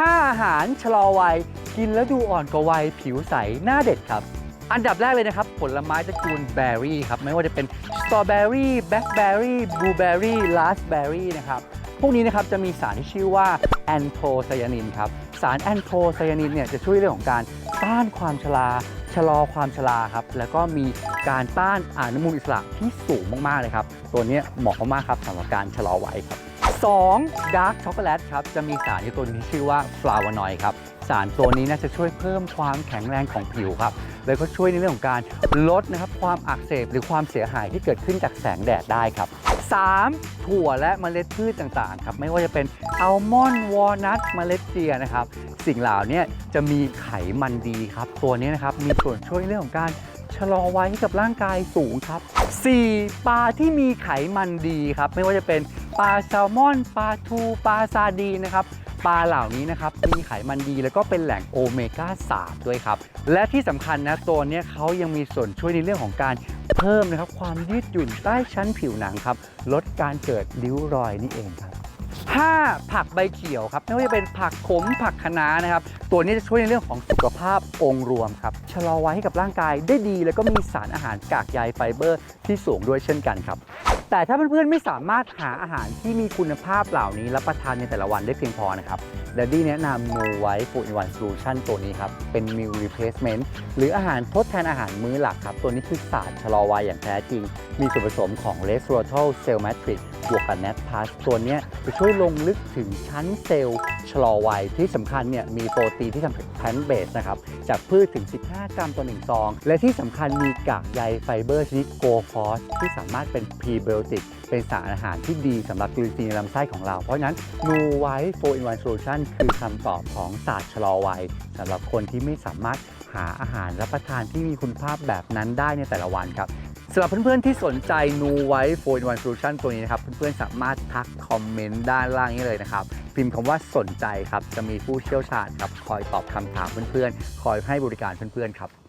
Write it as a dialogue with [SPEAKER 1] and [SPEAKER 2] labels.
[SPEAKER 1] 5อาหารชะลอวัย กินแล้วดูอ่อนกว่าวัยผิวใส หน้าเด็ดครับ อันดับแรกเลยนะครับ ผลไม้ตระกูลแบร์รี่ครับ ไม่ว่าจะเป็นสตรอเบอรี่แบล็คเบอรี่บลูเบอร์รี่ลาสเบอรี่นะครับพวกนี้นะครับจะมีสารที่ชื่อว่าแอนโทไซยานินครับ สารแอนโทไซยานินเนี่ยจะช่วยเรื่องของการต้านความชราชะลอความชราครับ แล้วก็มีการต้านอนุมูลอิสระที่สูงมากๆเลยครับ ตัวนี้เหมาะมากครับสำหรับการชะลอวัยครับ 2. ดาร์กช็อกโกแลตครับ จะมีสารอยู่ตัวนึงที่ชื่อว่าฟลาวานอยด์ครับ สารตัวนี้น่าจะช่วยเพิ่มความแข็งแรงของผิวครับ แล้วก็ช่วยในเรื่องของการลดนะครับความอักเสบหรือความเสียหายที่เกิดขึ้นจากแสงแดดได้ครับ 3. ถั่วและเมล็ดพืชต่างๆครับไม่ว่าจะเป็นอัลมอนด์วอลนัทเมล็ดเจียนะครับ สิ่งเหล่านี้จะมีไขมันดีครับ ตัวนี้นะครับมีส่วนช่วยเรื่องของการชะลอวัยให้กับร่างกายสูงครับ 4. ปลาที่มีไขมันดีครับ ไม่ว่าจะเป็น ปลาแซลมอน ปลาทูปลาซาดีนะครับปลาเหล่านี้นะครับมีไขมันดีแล้วก็เป็นแหล่งโอเมก้า 3 ด้วยครับ และที่สำคัญนะตัวนี้เขายังมีส่วนช่วยในเรื่องของการเพิ่มนะครับความยืดหยุ่นใต้ชั้นผิวหนังครับ ลดการเกิดริ้วรอยนี่เองครับ 5. ผักใบเขียวครับไม่ว่าจะเป็นผักขมผักคะน้านะครับ ตัวนี้จะช่วยในเรื่องของสุขภาพองค์รวมครับชะลอวัยให้กับร่างกายได้ดี แล้วก็มีสารอาหารกากใยไฟเบอร์ที่สูงด้วยเช่นกันครับ แต่ถ้าเพื่อนๆไม่สามารถหาอาหารที่มีคุณภาพเหล่านี้รับประทานในแต่ละวันได้เพียงพอนะครับดดดี้แนะนำ No White Food in One Solution ตัวนี้ครับ เป็น Meal Replacement หรืออาหารทดแทนอาหารมื้อหลักครับ ตัวนี้คือสารชะลอวัยอย่างแท้จริง มีส่วนผสมของ Resveratrol Cell Matrix บวกกับ n a t p a s ตัวนี้จะช่วยลงลึกถึงชั้นเซลล์ชะลอวัยที่สำคัญเนี่ยมีโปรตีนที่ทำจากแพนเบสนะครับ จากพืชถึง 15 กรัมต่อ1ซอง และที่สำคัญมีกากใยไฟเบอร์ชนิดโกฟอสที่สามารถเป็นพรีไบโอติก เป็นสารอาหารที่ดีสำหรับจุลินทรีย์ในลำไส้ของเรา เพราะฉะนั้น No White 4 in 1 Solution คือคำตอบของศาสตร์ชะลอวัยสำหรับคนที่ไม่สามารถหาอาหารรับประทานที่มีคุณภาพแบบนั้นได้ในแต่ละวันครับสำหรับเพื่อนๆที่สนใจ No White 4 in 1 Solution ตัวนี้นะครับ เพื่อนๆสามารถทักคอมเมนต์ด้านล่างนี้เลยนะครับ พิมพ์คำว่าสนใจครับ จะมีผู้เชี่ยวชาญครับ คอยตอบคำถามเพื่อนๆ คอยให้บริการเพื่อนๆครับ